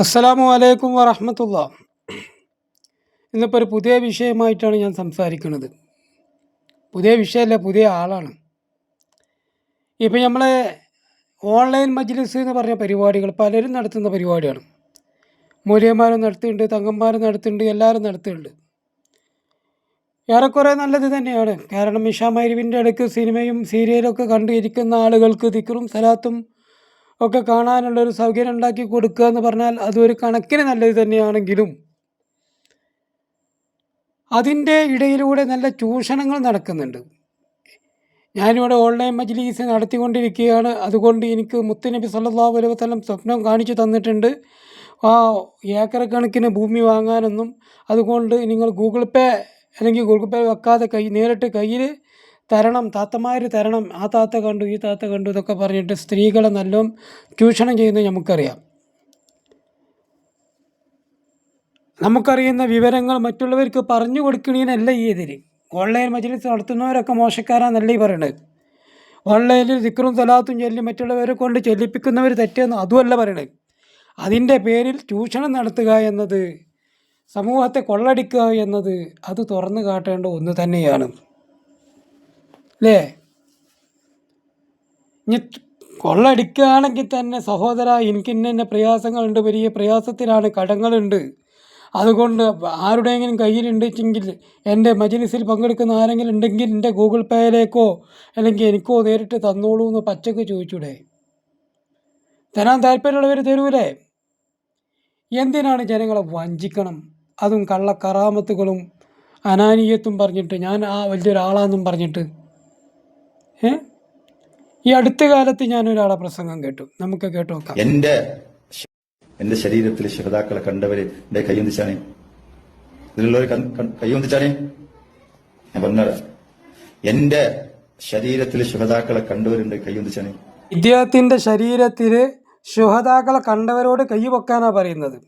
അസ്സലാമു അലൈക്കും വറഹമത്തുള്ള. ഇന്നിപ്പോൾ ഒരു പുതിയ വിഷയമായിട്ടാണ് ഞാൻ സംസാരിക്കുന്നത്. പുതിയ വിഷയമല്ല പുതിയ ആളാണ്. ഇപ്പം നമ്മളെ ഓൺലൈൻ മജ്ലിസ് എന്ന് പറഞ്ഞ പരിപാടികൾ പലരും നടത്തുന്ന പരിപാടിയാണ്. മൂല്യന്മാരും നടത്തുന്നുണ്ട് തങ്ങന്മാരും നടത്തുന്നുണ്ട് എല്ലാവരും നടത്തുന്നുണ്ട്. ഏറെക്കുറെ നല്ലത് തന്നെയാണ്. കാരണം മിഷാ മൈരുവിന്റെ അടുക്ക് സിനിമയും സീരിയലൊക്കെ കണ്ടിരിക്കുന്ന ആളുകൾക്ക് ദിക്റും സലാത്തും ഒക്കെ കാണാനുള്ള ഒരു സൗകര്യം ഉണ്ടാക്കി കൊടുക്കുക എന്ന് പറഞ്ഞാൽ അതൊരു കണക്കിന് നല്ലത് തന്നെയാണെങ്കിലും അതിന്റെ ഇടയിലൂടെ നല്ല ചൂഷണങ്ങൾ നടക്കുന്നുണ്ട്. ഞാനിവിടെ ഓൺലൈൻ മജ്ലീസ് നടത്തിക്കൊണ്ടിരിക്കുകയാണ്. അതുകൊണ്ട് എനിക്ക് മുത്തുനബി സല്ലാ വസല്ലം സ്വപ്നം കാണിച്ചു തന്നിട്ടുണ്ട്. ആ ഏക്കർ കണക്കിന് ഭൂമി വാങ്ങാനൊന്നും അതുകൊണ്ട് നിങ്ങൾ ഗൂഗിൾ പേ അല്ലെങ്കിൽ ഗൂഗിൾ പേ വെക്കാതെ കൈ നേരിട്ട് കയ്യിൽ തരണം താത്തമാർ തരണം ആ താത്ത കണ്ടു ഈ താത്ത കണ്ടു ഇതൊക്കെ പറഞ്ഞിട്ട് സ്ത്രീകളെ നല്ലോം ചൂഷണം ചെയ്യുന്നത് നമുക്കറിയാം. നമുക്കറിയുന്ന വിവരങ്ങൾ മറ്റുള്ളവർക്ക് പറഞ്ഞു കൊടുക്കണീനല്ല ഈ എതിര്. ഓൺലൈൻ മജ്ലിസ് നടത്തുന്നവരൊക്കെ മോശക്കാരാന്നല്ല ഈ പറയണത്. ഓൺലൈനിൽ ദിക്റും തലാത്തും ചൊല്ലി മറ്റുള്ളവരെ കൊണ്ട് ചൊല്ലിപ്പിക്കുന്നവർ തെറ്റെന്ന് അതുമല്ല പറയണത്. അതിന്റെ പേരിൽ ചൂഷണം നടത്തുക എന്നത് സമൂഹത്തെ കൊള്ളടിക്കുക എന്നത് അത് തുറന്നു കാട്ടേണ്ട ഒന്ന് തന്നെയാണ്. അല്ലേ ഇനി കൊള്ളടിക്കുകയാണെങ്കിൽ തന്നെ സഹോദര എനിക്ക് ഇന്ന പ്രയാസങ്ങളുണ്ട് വലിയ പ്രയാസത്തിലാണ് കടങ്ങളുണ്ട്. അതുകൊണ്ട് ആരുടെയെങ്കിലും കയ്യിലുണ്ടെങ്കിൽ എന്റെ മജിലിസിൽ പങ്കെടുക്കുന്ന ആരെങ്കിലും ഉണ്ടെങ്കിൽ എന്റെ ഗൂഗിൾ പേയിലേക്കോ അല്ലെങ്കിൽ എനിക്കോ നേരിട്ട് തന്നോളൂ എന്ന് പച്ചക്ക് ചോദിച്ചൂടെ? തരാൻ താല്പര്യമുള്ളവർ തരൂലേ? എന്തിനാണ് ജനങ്ങളെ വഞ്ചിക്കണം? അതും കള്ളക്കറാമത്തുകളും അനാനീയത്തും പറഞ്ഞിട്ട് ഞാൻ ആ വലിയൊരാളാന്നും പറഞ്ഞിട്ട് ഈ അടുത്ത കാലത്ത് ഞാൻ ഒരാളെ പ്രസംഗം കേട്ടു. നമുക്ക് കേട്ടു നോക്കാം. എന്റെ എന്റെ ശരീരത്തിൽ ശുഹതാക്കളെ കണ്ടവര് എന്റെ കൈയൊന്നിച്ചാണേ ഇതിലുള്ളവർ കൈയൊന്നിച്ചാണേ ഞാൻ പറഞ്ഞത്. എന്റെ ശരീരത്തിൽ ശുഹതാക്കളെ കണ്ടവരുണ്ട് കൈയൊന്നിച്ചാണേ ഇദ്ദേഹത്തിന്റെ ശരീരത്തിൽ ശുഹതാക്കളെ കണ്ടവരോട് കൈ പൊക്കാനാ പറയുന്നത്.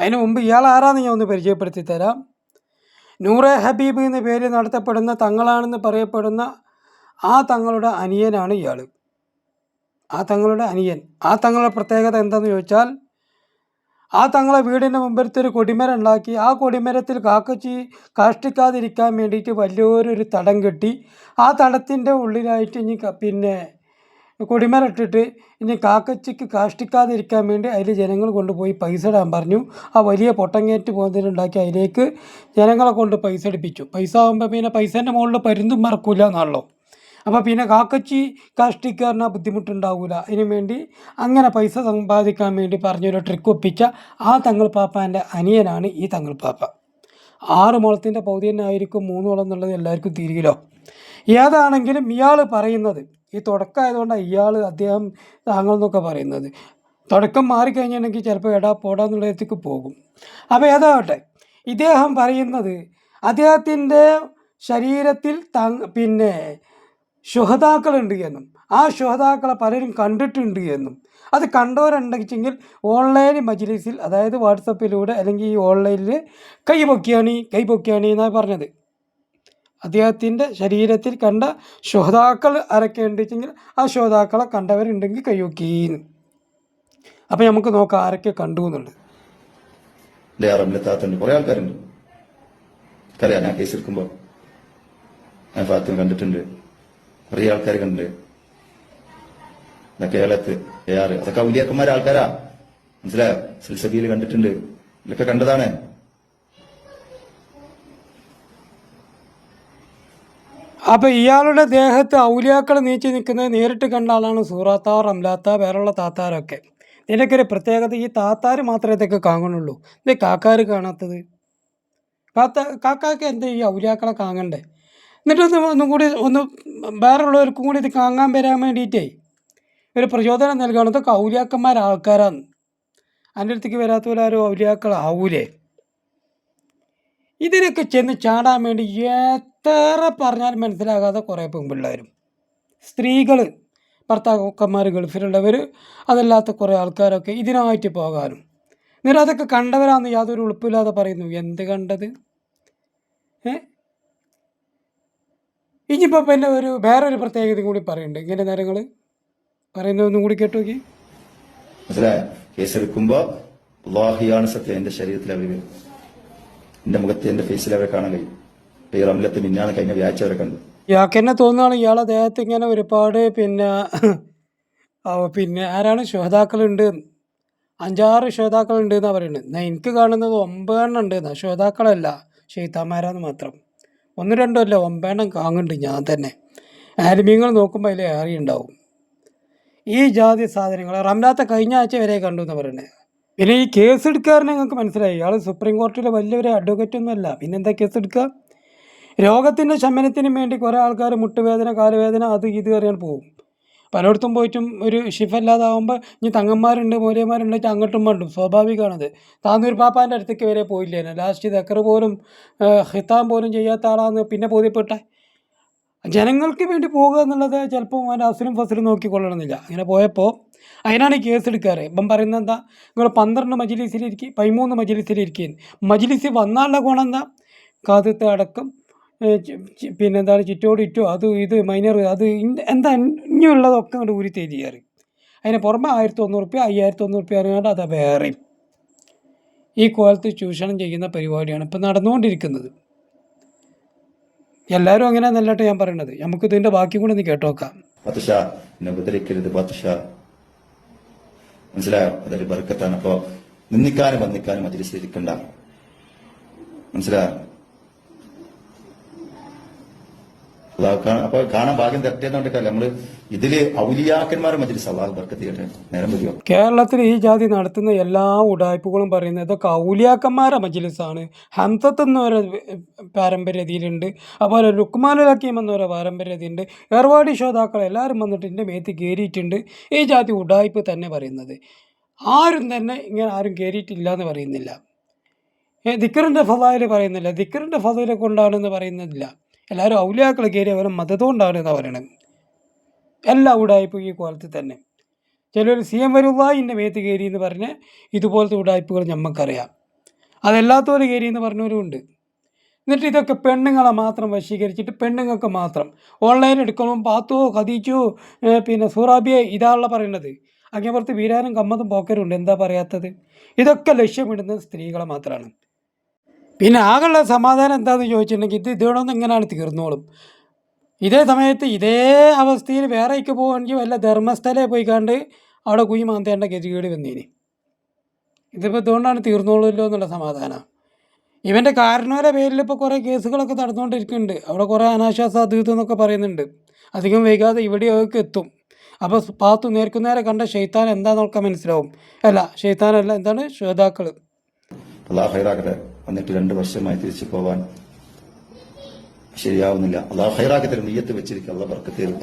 അതിനു മുമ്പ് ഇയാൾ ആരാന്ന് ഞാൻ ഒന്ന് പരിചയപ്പെടുത്തി തരാം. നൂറെ ഹബീബ് എന്ന പേര് നടത്തപ്പെടുന്ന തങ്ങളാണെന്ന് പറയപ്പെടുന്ന ആ തങ്ങളുടെ അനിയനാണ് ഇയാൾ ആ തങ്ങളുടെ അനിയൻ. ആ തങ്ങളുടെ പ്രത്യേകത എന്തെന്ന് ചോദിച്ചാൽ ആ തങ്ങളെ വീടിന്റെ മുമ്പിലത്തെ ഒരു കൊടിമരം ഉണ്ടാക്കി ആ കൊടിമരത്തിൽ കാക്കച്ചി കാഷ്ടിക്കാതിരിക്കാൻ വേണ്ടിയിട്ട് വലിയൊരു തടം കെട്ടി ആ തടത്തിന്റെ ഉള്ളിലായിട്ട് ഇനി പിന്നെ കൊടിമരം ഇട്ടിട്ട് ഇനി കാക്കച്ചിക്ക് കാഷ്ടിക്കാതിരിക്കാൻ വേണ്ടി അതിൽ ജനങ്ങൾ കൊണ്ടുപോയി പൈസ ഇടാൻ പറഞ്ഞു. ആ വലിയ പൊട്ടങ്ങേറ്റ് പോകുന്നതിനുണ്ടാക്കി അതിലേക്ക് ജനങ്ങളെ കൊണ്ട് പൈസ അടിപ്പിച്ചു പൈസ ആകുമ്പോൾ പിന്നെ പൈസേന്റെ മുകളിൽ പരുന്തും മറക്കൂല എന്നാണല്ലോ. അപ്പോൾ പിന്നെ കാക്കച്ചി കാഷ്ടിക്കാരന് ബുദ്ധിമുട്ടുണ്ടാവില്ല അതിനു വേണ്ടി അങ്ങനെ പൈസ സമ്പാദിക്കാൻ വേണ്ടി പറഞ്ഞൊരു ട്രിക്ക് ഒപ്പിച്ച ആ തങ്ങൾ പാപ്പാന്റെ അനിയനാണ് ഈ തങ്ങൾ പാപ്പ. ആറ് മുളത്തിന്റെ പൗതിയനായിരിക്കും മൂന്ന് മുളം എന്നുള്ളത് എല്ലാവർക്കും തിരികിലോ? ഏതാണെങ്കിലും ഇയാൾ പറയുന്നത്. ഈ തുടക്കമായതുകൊണ്ടാണ് ഇയാൾ അദ്ദേഹം താങ്കൾ എന്നൊക്കെ പറയുന്നത്. തുടക്കം മാറിക്കഴിഞ്ഞിട്ടുണ്ടെങ്കിൽ ചിലപ്പോൾ എടാ പോടാ എന്നുള്ളതിലേക്ക് പോകും. അപ്പോൾ ഏതാവട്ടെ ഇദ്ദേഹം പറയുന്നത് അദ്ദേഹത്തിന്റെ ശരീരത്തിൽ പിന്നെ ശുഹതാക്കളുണ്ട് എന്നും. ആ ശുഹതാക്കളെ പലരും കണ്ടിട്ടുണ്ട് എന്നും. അത് കണ്ടവരുണ്ടെങ്കിൽ ഓൺലൈൻ മജ്ലിസിൽ അതായത് വാട്സപ്പിലൂടെ അല്ലെങ്കിൽ ഈ ഓൺലൈനിൽ കൈപൊക്കിയാണി കൈ പൊക്കിയാണ് എന്നാണ് പറഞ്ഞത്. അദ്ദേഹത്തിന്റെ ശരീരത്തിൽ കണ്ട ശ്രോതാക്കൾ ആരൊക്കെ ഉണ്ടെങ്കിൽ ആ ശ്രോതാക്കളെ കണ്ടവരുണ്ടെങ്കിൽ കൈയൊക്കീന്ന് അപ്പം നമുക്ക് നോക്കാം ആരൊക്കെ കണ്ടു എന്നുള്ളത്. എന്റെ കുറേ ആൾക്കാരുണ്ട്. ഞാൻ കേസ് എടുക്കുമ്പോൾ ഞാൻ ഫാത്തിമ കണ്ടിട്ടുണ്ട്. കുറെ ആൾക്കാർ ഇതാ കേരളത്ത് എ ആർ അതൊക്കെ ഔലിയാക്കന്മാർ ആൾക്കാരാ. മനസ്സിലായോ? സിൽസബിയിൽ കണ്ടിട്ടുണ്ട്. ഇതൊക്കെ കണ്ടതാണ്. അപ്പൊ ഇയാളുടെ ദേഹത്ത് ഔലിയാക്കൾ നീച്ചു നിൽക്കുന്നത് നേരിട്ട് കണ്ട ആളാണ് സൂറാത്താർ റംലാത്ത വേറെയുള്ള താത്താരൊക്കെ. ഇതിന്റെയൊക്കെ പ്രത്യേകത ഈ താത്താർ മാത്രമേ ഇതൊക്കെ കാണുള്ളൂ ഇത് കാക്കാർ കാണാത്തത്. കാത്ത കാക്കാക്ക് എന്താ ഈ ഔലിയാക്കളെ കാണണ്ടേ? എന്നിട്ടൊന്ന് ഒന്നും കൂടി ഒന്ന് വേറെയുള്ളവർക്കും കൂടി ഇത് കാണാൻ വരാൻ വേണ്ടിയിട്ടേ ഒരു പ്രചോദനം നൽകണം ഇതൊക്കെ ഔലിയാക്കന്മാർ ആൾക്കാരാണ് അതിന്റെ അടുത്തേക്ക് വരാത്തവരാരും ഔലിയാക്കളാവൂലേ ഇതിനൊക്കെ ചെന്ന് ചാടാൻ വേണ്ടി എത്ര പറഞ്ഞാൽ മനസ്സിലാകാതെ കുറേ പെൺപിള്ളേരും സ്ത്രീകൾ ഭർത്താക്കന്മാർ ഗൾഫിലുള്ളവർ അതല്ലാത്ത കുറേ ആൾക്കാരൊക്കെ ഇതിനായിട്ട് പോകാനും. എന്നിട്ട് അതൊക്കെ കണ്ടവരാന്ന് യാതൊരു ഉളുപ്പില്ലാതെ പറയുന്നു എന്ത് കണ്ടത്? ഏ? ഇനിയിപ്പോൾ പിന്നെ ഒരു വേറൊരു പ്രത്യേകത കൂടി പറയുന്നുണ്ട് ഇങ്ങനെ നേരങ്ങൾ പറയുന്നതൊന്നും കൂടി കേട്ടു നോക്കി. മനസ്സിലായോ? കേസ് എടുക്കുമ്പോ അള്ളാഹിയാണ് സത്യം. എന്റെ ശരീരത്തിൽ അവർ വരും എന്റെ മുഖത്ത് എന്റെ ഫേസിൽ അവരെ കാണാൻ കഴിയും. ഈ റംലത്ത് മിന്നാണ് കഴിഞ്ഞ വ്യാഴ്ച അവരെ കണ്ടു. ഇയാൾക്ക് തന്നെ തോന്നുകയാണ് ഇയാൾ അദ്ദേഹത്തെ ഇങ്ങനെ ഒരുപാട് പിന്നെ പിന്നെ ആരാണ്? ശ്രോതാക്കളുണ്ട്. അഞ്ചാറ് ശ്രോതാക്കളുണ്ട് എന്നാണ് പറയുന്നത്. എനിക്ക് കാണുന്നത് ഒമ്പതെണ്ണം ഉണ്ട് എന്നാ. ശ്രോതാക്കളല്ല ഷെയ്ത്താന്മാരാന്ന് മാത്രം. ഒന്ന് രണ്ടോ അല്ല ഒമ്പേണ്ണം കാങ്ങുണ്ട് ഞാൻ തന്നെ. ആലിമീങ്ങൾ നോക്കുമ്പോൾ അതിൽ ഏറി ഉണ്ടാവും. ഈ ജാതി സാധനങ്ങൾ റംലാത്ത കഴിഞ്ഞ ആഴ്ച വരെ കണ്ടു എന്ന് പറയുന്നത് പിന്നെ ഈ കേസ് എടുക്കാറിന് നിങ്ങൾക്ക് മനസ്സിലായി. ഇയാൾ സുപ്രീം കോടതിയിലെ വലിയൊരു അഡ്വക്കേറ്റ് ഒന്നുമല്ല പിന്നെന്താ കേസ് എടുക്കുക രോഗത്തിന്റെ ശമനത്തിനും വേണ്ടി കുറേ ആൾക്കാർ മുട്ടുവേദന കാലുവേദന അത് ഇത് അറിയാൻ പോകും. പലയിടത്തും പോയിട്ടും ഒരു ഷിഫല്ലാതാവുമ്പോൾ ഇനി തങ്ങന്മാരുണ്ട് മൂര്യന്മാരുണ്ട് അങ്ങോട്ടും വേണ്ടും സ്വാഭാവികമാണത്. താന്നൂർ പാപ്പാന്റെ അടുത്തേക്ക് വരെ പോയില്ലേനെ? ലാസ്റ്റ് ദക്കർ പോലും ഹിത്താൻ പോലും ചെയ്യാത്ത ആളാന്ന് പിന്നെ ബോധ്യപ്പെട്ടെ? ജനങ്ങൾക്ക് വേണ്ടി പോകുക എന്നുള്ളത് ചിലപ്പോൾ അവൻ അസുരും ഫസലും നോക്കിക്കൊള്ളണമെന്നില്ല. അങ്ങനെ പോയപ്പോൾ അതിനാണ് കേസ് എടുക്കാറ്. ഇപ്പം പറയുന്നത് എന്താ? നിങ്ങൾ പന്ത്രണ്ട് മജിലിസിലിരിക്കും പതിമൂന്ന് മജിലിസിലിരിക്കും മജിലിസിൽ വന്നാലുള്ള ഗുണം എന്താ? കാതത്തെ അടക്കം പിന്നെന്താണ് ചിറ്റോട് ഇറ്റോ അത് ഇത് മൈനർ അത് എന്താ ഇനിയുള്ളതൊക്കെ അങ്ങോട്ട് ഊരി തരികയാറ് അതിന് പുറമെ ആയിരത്തി ഒന്നൂറ് റുപ്യ അയ്യായിരത്തി ഒന്നൂറ് റുപ്യ അറിയാണ്ട് അത് വേറെയും ഈ കോലത്ത് ചൂഷണം ചെയ്യുന്ന പരിപാടിയാണ് ഇപ്പം നടന്നുകൊണ്ടിരിക്കുന്നത്. എല്ലാവരും അങ്ങനെ നല്ലതായിട്ട് ഞാൻ പറയണത്. നമുക്ക് ഇതിന്റെ ബാക്കി കൂടെ ഒന്ന് കേട്ടോക്കാം. പത്തുഷ മനസ്സിലായോ? അതൊരു ബർക്കത്താണ്. അപ്പോ നിന്ദിക്കാനും വന്നിക്കാനും അതിൽ ശ്രദ്ധിക്കണ്ട മനസ്സിലായോ അള്ളാഹു കാണാൻ അപ്പൊ കാണാൻ ഭാഗ്യം തെറ്റേന്നുകൊണ്ടിട്ടല്ല നമ്മൾ ഇതിൽ ഔലിയാക്കന്മാരെ മജ്ലിസ് അള്ളാഹു ബർക്കത്ത് ചെയ്യട്ടെ നേരം വരുമോ കേരളത്തിൽ ഈ ജാതി നടത്തുന്ന എല്ലാ ഉടായ്പകളും പറയുന്നത് ഇതൊക്കെ ഔലിയാക്കന്മാരെ മജ്ലിസാണ്. ഹംസത്ത് എന്നൊരു പാരമ്പര്യതയിലുണ്ട്. അതുപോലെ ലുക്മാനുൽ ഹക്കീം എന്നൊരു പാരമ്പര്യതയുണ്ട് ഏർവാടി ശ്രോതാക്കൾ എല്ലാവരും വന്നിട്ട് എന്റെ മേത്ത് കയറിയിട്ടുണ്ട് ഈ ജാതി ഉടായ്പ് തന്നെ പറയുന്നത്. ആരും തന്നെ ഇങ്ങനെ ആരും കയറിയിട്ടില്ല എന്ന് പറയുന്നില്ല. ദിക്കറിന്റെ ഫതായിൽ പറയുന്നില്ല. ദിക്കറിന്റെ ഫതയിലെ കൊണ്ടാണെന്ന് പറയുന്നില്ല. എല്ലാവരും ഔലിയാക്കൾ കയറി അവരെ മതതുകൊണ്ടാണ് എന്നാണ് പറയണത്. എല്ലാം ഉടായ്പും ഈ കോലത്തിൽ തന്നെ. ചിലർ സി എം വരുവായിന്റെ മേത്ത് കയറി എന്ന് പറഞ്ഞ് ഇതുപോലത്തെ ഉടായ്പകൾ ഞമ്മക്കറിയാം. അതല്ലാത്തവർ കയറി എന്ന് പറഞ്ഞവരുമുണ്ട് എന്നിട്ട് ഇതൊക്കെ പെണ്ണുങ്ങളെ മാത്രം വശീകരിച്ചിട്ട് പെണ്ണുങ്ങൾക്ക് മാത്രം. ഓൺലൈൻ എടുക്കണം പാത്തോ ഖദീച്ചോ പിന്നെ സൂറാബിയെ ഇതാണല്ലോ പറയുന്നത് അങ്ങേപ്പുറത്ത് വീരാനും കമ്മതും പോക്കരുണ്ട്. എന്താ പറയാത്തത്? ഇതൊക്കെ ലക്ഷ്യമിടുന്നത് സ്ത്രീകളെ മാത്രമാണ് പിന്നെ ആകെയുള്ള സമാധാനം എന്താണെന്ന് ചോദിച്ചിട്ടുണ്ടെങ്കിൽ ഇത് ഇതോടൊന്നും ഇങ്ങനെയാണ് തീർന്നോളും. ഇതേ സമയത്ത് ഇതേ അവസ്ഥയിൽ വേറേക്ക് പോകുകയാണെങ്കിൽ വല്ല ധർമ്മസ്ഥലയിൽ പോയി കണ്ട് അവിടെ കുയി മാന്തേണ്ട ഗതികേട് വന്നീനി. ഇതിപ്പോൾ ഇതുകൊണ്ടാണ് തീർന്നോളൂല്ലോ എന്നുള്ള സമാധാനം. ഇവന്റെ കാരണവരെ പേരിൽ ഇപ്പോൾ കുറേ കേസുകളൊക്കെ നടന്നുകൊണ്ടിരിക്കുന്നുണ്ട്. അവിടെ കുറേ അനാശ്വാസ അതീതം എന്നൊക്കെ പറയുന്നുണ്ട്. അധികം വൈകാതെ ഇവിടെയൊക്കെ എത്തും. അപ്പോൾ പാത്തു നേർക്കുന്നേരെ കണ്ട ഷെയ്ത്താൻ എന്താണെന്നൊക്കെ മനസ്സിലാവും. അല്ല ഷെയ്ത്താനല്ല എന്താണ്? ശ്രോതാക്കൾ അല്ലാ വന്നിട്ട് രണ്ട് വർഷമായി തിരിച്ചു പോവാൻ ശരിയാവുന്നില്ല. അള്ളാഹു ഹൈറാക്കി തരും നെയ്യത്ത് വെച്ചിരിക്കും അള്ളാഹ് ബർക്കത്ത് തരും.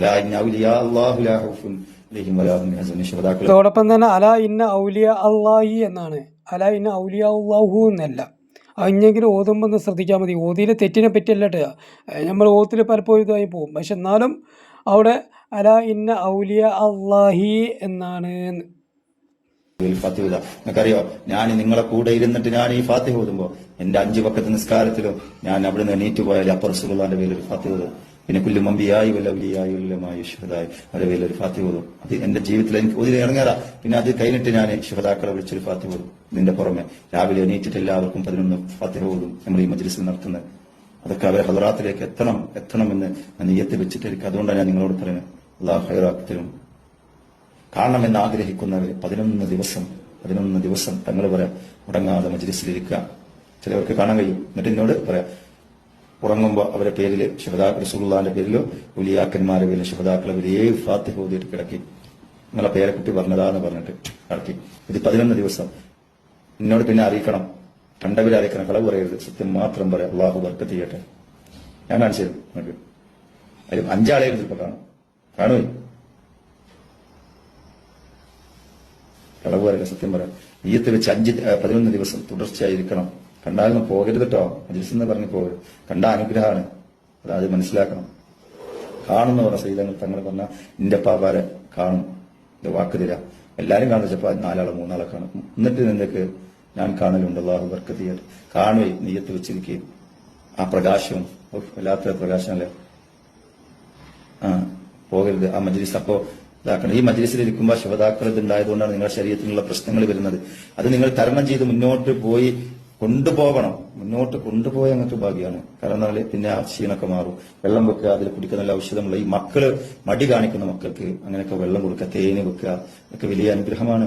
ലാ ഇന്ന അല്ലാഹു ലാ ഖൗഫുൻ അലൈഹിം വലാ ഹും യഹ്സനൂൻ. ശുഹദാക്കൾ അതോടൊപ്പം തന്നെ അല ഇന്ന ഔലിയ അള്ളാഹി എന്നാണ്. അല ഇന്ന ഔലിയ അള്ളാഹു എന്നല്ല. അഞ്ഞെങ്കിലും ഓതുമ്പോൾ ഒന്ന് ശ്രദ്ധിച്ചാൽ മതി. ഓതിയിലെ തെറ്റിനെ പറ്റിയല്ല കേട്ടോ. നമ്മൾ ഓത്തിൽ പലപ്പോഴും ഇതായി പോകും. പക്ഷെ എന്നാലും അവിടെ അല ഇന്ന ഔലിയ അള്ളാഹി എന്നാണ് എന്ന്. ഫാത്തിഹ ഓതാ. നിങ്ങൾക്കറിയോ? ഞാൻ നിങ്ങളെ കൂടെ ഇരുന്നിട്ട് ഞാൻ ഈ ഫാത്തിഹ ഓതുമ്പോ എന്റെ അഞ്ചു പക്കത്ത് നിസ്കാരത്തിലും ഞാൻ അവിടെ നിന്ന് എണീറ്റ് പോയാൽ അപ്പർ സുഖാന്റെ പേരിൽ ഫാത്തിഹ ഓതും. പിന്നെ കുല്ലു മമ്പിയായി വല്ല ഉലിയായി വല്ലമായി ഷുഹദായി അതിന്റെ പേരിൽ ഒരു ഫാത്തി ഓതും. അത് എന്റെ ജീവിതത്തിൽ എനിക്ക് ഒതിരി ഇറങ്ങാറാ. പിന്നെ അത് കഴിഞ്ഞിട്ട് ഞാൻ ഷുഹദാക്കളെ വിളിച്ചൊരു ഫാത്തി ഓതും. ഇതിന്റെ പുറമെ രാവിലെ എണീറ്റിട്ട് എല്ലാവർക്കും പതിനൊന്ന് ഫാത്തി ഓതും നമ്മൾ ഈ മജ്ലിസിൽ നടത്തുന്നത് അതൊക്കെ അവരെ ഹദറാത്തിലേക്ക് എത്തണം എത്തണമെന്ന് ഞാൻ നെയ്യത്ത് എനിക്ക് അതുകൊണ്ടാണ് ഞാൻ നിങ്ങളോട് പറയുന്നത് അള്ളാഹു ഹൈറാക്കും കാണണമെന്ന് ആഗ്രഹിക്കുന്നവർ പതിനൊന്ന് ദിവസം പതിനൊന്ന് ദിവസം തങ്ങൾ പറയാം മുടങ്ങാതെ മജ്ലിസിലിരിക്കുക ചിലവർക്ക് കാണാൻ കഴിയും. എന്നിട്ട് എന്നോട് പറയാം ഉറങ്ങുമ്പോൾ അവരെ പേരിൽ ഷഹദാ റസൂള്ളാന്റെ പേരിലോ ഉലിയാക്കന്മാരുടെ പേരിൽ ഷഹദാക്കളെ വലിയ ഏഴ് ഫാത്തിഹ ഓതിയിട്ട് കിടക്കി? നിങ്ങളെ പേരെ കുട്ടി പറഞ്ഞതാന്ന് പറഞ്ഞിട്ട് കിടക്കി. ഇത് പതിനൊന്ന് ദിവസം. എന്നോട് പിന്നെ അറിയിക്കണം. കണ്ടവരെ അറിയിക്കണം. കളവ് പറയരുത്. സത്യം മാത്രം പറയാം. അള്ളാഹു ബർക്കത്ത് ചെയ്യട്ടെ. ഞാൻ കാണിച്ചു തരും അഞ്ചാളെ ചിലപ്പോൾ കാണും. കാണുമോ കളവ് പറയില്ല സത്യം പറയാം. ഈയത്ത് വെച്ച് അഞ്ച് പതിനൊന്ന് ദിവസം തുടർച്ചയായിരിക്കണം. കണ്ടാലൊന്നും പോകരുത് കേട്ടോ. മജിൽസ് എന്ന് പറഞ്ഞ് പോകരുത്. കണ്ട അനുഗ്രഹമാണ്. അതായത് മനസ്സിലാക്കണം. കാണുന്ന പറഞ്ഞ സൈതങ്ങൾ തങ്ങൾ പറഞ്ഞ നിന്റെ പാപാരെ കാണും. എന്റെ വാക്ക് തരാം. എല്ലാരും കാണുന്ന ചിലപ്പോൾ നാലാളെ മൂന്നാളെ കാണും. എന്നിട്ട് നിനക്ക് ഞാൻ കാണലുണ്ട്. അള്ളാഹു ചെയ്യട്ടെ കാണുകയും നെയ്യത്ത് വെച്ചിരിക്കുകയും ആ പ്രകാശവും വല്ലാത്ത പ്രകാശമല്ലേ ആ പോകരുത്. ആ മജ്ലിസ് അപ്പോ ഇതാക്കണം. ഈ മജ്ലിസിൽ ഇരിക്കുമ്പോൾ ശുഭതാക്കൾ ഇതുണ്ടായതുകൊണ്ടാണ് നിങ്ങളുടെ ശരീരത്തിനുള്ള പ്രശ്നങ്ങൾ വരുന്നത്. അത് നിങ്ങൾ തരണം ചെയ്ത് മുന്നോട്ട് പോയി കൊണ്ടുപോകണം മുന്നോട്ട് കൊണ്ടുപോയ അങ്ങനത്തെ ഭാഗ്യമാണ്. കാരണം എന്നാൽ പിന്നെ ആ ക്ഷീണൊക്കെ മാറും. വെള്ളം വെക്കുക അതിൽ കുടിക്കുന്ന നല്ല ഔഷധമുള്ള ഈ മക്കൾ മടി കാണിക്കുന്ന മക്കൾക്ക് അങ്ങനെയൊക്കെ വെള്ളം കൊടുക്കുക തേന് വെക്കുക അതൊക്കെ വലിയ അനുഗ്രഹമാണ്.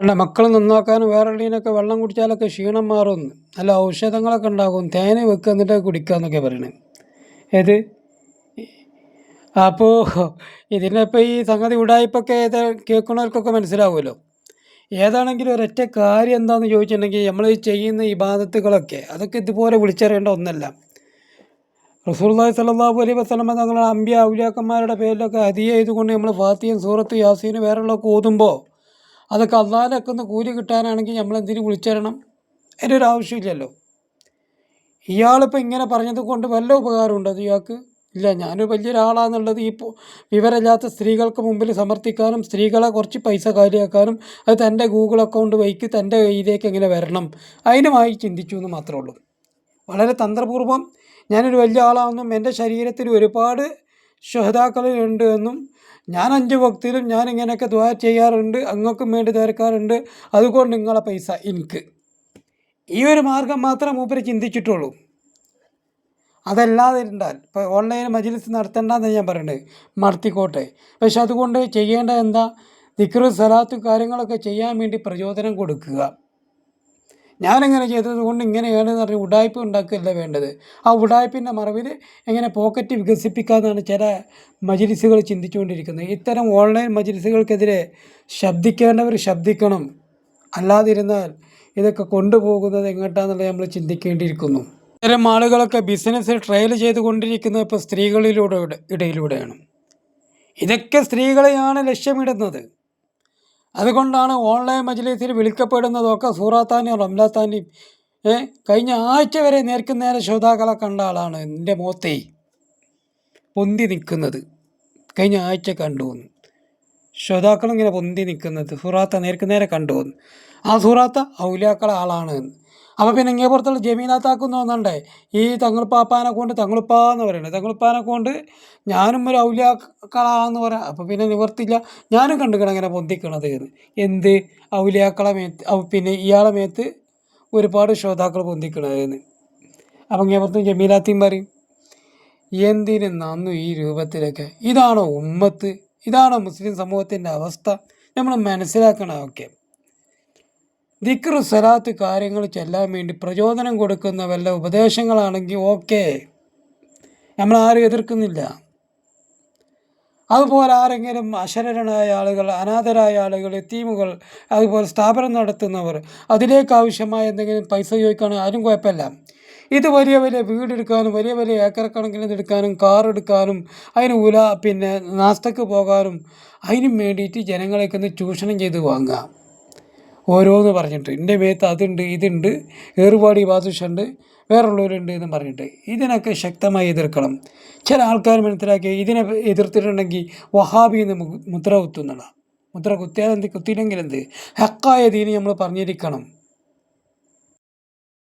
അല്ല മക്കൾ നന്നാക്കാൻ വേറെ എവിടെയൊക്കെ വെള്ളം കുടിച്ചാലൊക്കെ ക്ഷീണം മാറും. നല്ല ഔഷധങ്ങളൊക്കെ ഉണ്ടാകും. തേന് വെക്കുക എന്നിട്ട് കുടിക്കുക എന്നൊക്കെ പറയണേ. ഏത്? അപ്പോൾ ഇതിനിപ്പോൾ ഈ സംഗതി ഉടായ്പൊക്കെ കേൾക്കുന്നവർക്കൊക്കെ മനസ്സിലാവുമല്ലോ. ഏതാണെങ്കിലും ഒരൊറ്റ കാര്യം എന്താണെന്ന് ചോദിച്ചിട്ടുണ്ടെങ്കിൽ നമ്മൾ ചെയ്യുന്ന ഈ ബാധത്തുകളൊക്കെ അതൊക്കെ ഇതുപോലെ വിളിച്ചറിയേണ്ട ഒന്നല്ല. റസൂൽല്ലാഹി സ്വല്ലല്ലാഹു അലൈഹി വസല്ലമ തങ്ങളുടെ അമ്പ്യ ഔലിയാക്കന്മാരുടെ പേരിലൊക്കെ ഹദിയ ചെയ്തുകൊണ്ട് നമ്മൾ ഫാത്തിയും സൂറത്ത് യാസീനും വേറെയുള്ളതൊക്കെ ഓതുമ്പോൾ അതൊക്കെ അള്ളാഹിലൊക്കെ ഒന്ന് കൂലി കിട്ടാനാണെങ്കിൽ നമ്മൾ എന്തിനു വിളിച്ചരണം അതിന്റെ ഒരു ആവശ്യമില്ലല്ലോ ഇയാളിപ്പോൾ ഇങ്ങനെ പറഞ്ഞത് കൊണ്ട് വല്ല ഉപകാരമുണ്ടോ അത് ഇയാൾക്ക്? ഇല്ല ഞാനൊരു വലിയൊരാളാന്നുള്ളത് ഈ വിവരമില്ലാത്ത സ്ത്രീകൾക്ക് മുമ്പിൽ സമർത്ഥിക്കാനും സ്ത്രീകളെ കുറച്ച് പൈസ കാര്യമാക്കാനും അത് തന്റെ ഗൂഗിൾ അക്കൗണ്ട് വഴിക്ക് തന്റെ കയ്യിലേക്ക് എങ്ങനെ വരണം? അതിനുമായി ചിന്തിച്ചു എന്ന് മാത്രമേ ഉള്ളൂ. വളരെ തന്ത്രപൂർവം ഞാനൊരു വലിയ ആളാണെന്നും എന്റെ ശരീരത്തിൽ ഒരുപാട് ഷഹദാക്കൾ ഉണ്ട് എന്നും ഞാൻ അഞ്ച് ഭക്തിയിലും ഞാൻ ഇങ്ങനെയൊക്കെ ദ്വാര ചെയ്യാറുണ്ട് അങ്ങക്കും വേണ്ടി തീർക്കാറുണ്ട് അതുകൊണ്ട് നിങ്ങളെ പൈസ എനിക്ക്. ഈ ഒരു മാർഗം മാത്രം മൂപ്പര് ചിന്തിച്ചിട്ടുള്ളൂ. അതല്ലാതെ ഇരുന്നാൽ ഇപ്പോൾ ഓൺലൈൻ മജിലിസ് നടത്തണ്ടെന്ന് ഞാൻ പറയുന്നത് നടത്തിക്കോട്ടെ പക്ഷെ അതുകൊണ്ട് ചെയ്യേണ്ട എന്താ? ദിക്റ് സലാത്തും കാര്യങ്ങളൊക്കെ ചെയ്യാൻ വേണ്ടി പ്രചോദനം കൊടുക്കുക. ഞാനെങ്ങനെ ചെയ്തത് കൊണ്ട് ഇങ്ങനെയാണ് എന്ന് പറഞ്ഞ് ഉടായ്പ ഉണ്ടാക്കുകയല്ല വേണ്ടത്. ആ ഉടായ്പിന്റെ മറവിൽ എങ്ങനെ പോക്കറ്റ് വികസിപ്പിക്കാമെന്നാണ് ചില മജിലിസുകൾ ചിന്തിച്ചുകൊണ്ടിരിക്കുന്നത്. ഇത്തരം ഓൺലൈൻ മജിലിസുകൾക്കെതിരെ ശബ്ദിക്കേണ്ടവർ ശബ്ദിക്കണം. അല്ലാതിരുന്നാൽ ഇതൊക്കെ കൊണ്ടുപോകുന്നത് എങ്ങോട്ടാന്നുള്ളത് നമ്മൾ ചിന്തിക്കേണ്ടിയിരിക്കുന്നു. ഇത്തരം ആളുകളൊക്കെ ബിസിനസ് ട്രയൽ ചെയ്തുകൊണ്ടിരിക്കുന്നത് ഇപ്പോൾ സ്ത്രീകളിലൂടെ ഇടയിലൂടെയാണ്. ഇതൊക്കെ സ്ത്രീകളെയാണ് ലക്ഷ്യമിടുന്നത്. അതുകൊണ്ടാണ് ഓൺലൈൻ മജ്ലിസിൽ വിളിക്കപ്പെടുന്നതൊക്കെ സൂറാത്താനും റംലാത്താനും കഴിഞ്ഞ ആഴ്ച വരെ നേർക്ക് നേരെ ശ്രോതാക്കളെ കണ്ട ആളാണ് എന്റെ മോത്തെ. പൊന്തി നിൽക്കുന്നത്. കഴിഞ്ഞ ആഴ്ച കണ്ടു വന്നു ശ്രോതാക്കളിങ്ങനെ പൊന്തി നിൽക്കുന്നത്. സൂറാത്ത നേർക്ക് നേരെ കണ്ടു വന്നു ആ സൂറാത്ത ഔലിയാക്കളെ ആളാണ് എന്ന്. അപ്പോൾ പിന്നെ ഇങ്ങനെ പുറത്തുള്ള ജമീനാത്താക്കും തോന്നണ്ടേ ഈ തങ്ങളുപ്പാപ്പാനെ കൊണ്ട് തങ്ങളുപ്പാ എന്ന് പറയുന്നത് തങ്ങളുപ്പാനെ കൊണ്ട് ഞാനും ഒരു ഔലിയാക്കളാന്ന് പറയാം. അപ്പോൾ പിന്നെ നിവർത്തില്ല. ഞാനും കണ്ടുക്കണം അങ്ങനെ പൊന്തിക്കണത് എന്ന്. എന്ത്? ഔലിയാക്കളെ മേത്ത് പിന്നെ ഇയാളെ മേത്ത് ഒരുപാട് ശ്രോതാക്കൾ പൊന്തിക്കണത് എന്ന്. അപ്പം ഇങ്ങനെ പുറത്തും ജമീലാത്തിയും പറയും എന്തിന് നന്നു ഈ രൂപത്തിലൊക്കെ? ഇതാണോ ഉമ്മത്ത്? ഇതാണോ മുസ്ലിം സമൂഹത്തിന്റെ അവസ്ഥ? നമ്മൾ മനസ്സിലാക്കണം ഒക്കെ ദിക്റ് സലാത്ത് കാര്യങ്ങൾ ചെല്ലാൻ വേണ്ടി പ്രചോദനം കൊടുക്കുന്ന വല്ല ഉപദേശങ്ങളാണെങ്കിൽ ഓക്കെ. നമ്മൾ ആരും എതിർക്കുന്നില്ല. അതുപോലെ ആരെങ്കിലും അശരണരായ ആളുകൾ അനാഥരായ ആളുകൾ എത്തീമുകൾ അതുപോലെ സ്ഥാപനം നടത്തുന്നവർ അതിലേക്ക് ആവശ്യമായ എന്തെങ്കിലും പൈസ ചോദിക്കുകയാണെങ്കിൽ ആരും കുഴപ്പമില്ല. ഇത് വലിയ വലിയ വീടെടുക്കാനും വലിയ വലിയ ഏക്കർ കണക്കിന് എടുക്കാനും കാർ എടുക്കാനും അതിന് ഉല പിന്നെ നാസ്തക്ക് പോകാനും അതിനും വേണ്ടിയിട്ട് ജനങ്ങളേക്കൊന്ന് ചൂഷണം ചെയ്ത് വാങ്ങുക ഓരോന്ന് പറഞ്ഞിട്ട്. എന്റെ മേത്ത് അതുണ്ട് ഇതുണ്ട് ഏറുപാടി ബാദുഷുണ്ട് വേറുള്ളവരുണ്ട് എന്ന് പറഞ്ഞിട്ട്. ഇതിനൊക്കെ ശക്തമായി എതിർക്കണം. ചില ആൾക്കാർ മനസ്സിലാക്കി ഇതിനെ എതിർത്തിട്ടുണ്ടെങ്കിൽ വഹാബി എന്ന് മുദ്ര കുത്തുന്നതാണ്. മുദ്ര കുത്തിയാൽ എന്ത്? കുത്തിയില്ലെങ്കിൽ എന്ത്? ഹക്കായ ദീനി നമ്മൾ പറഞ്ഞിരിക്കണം.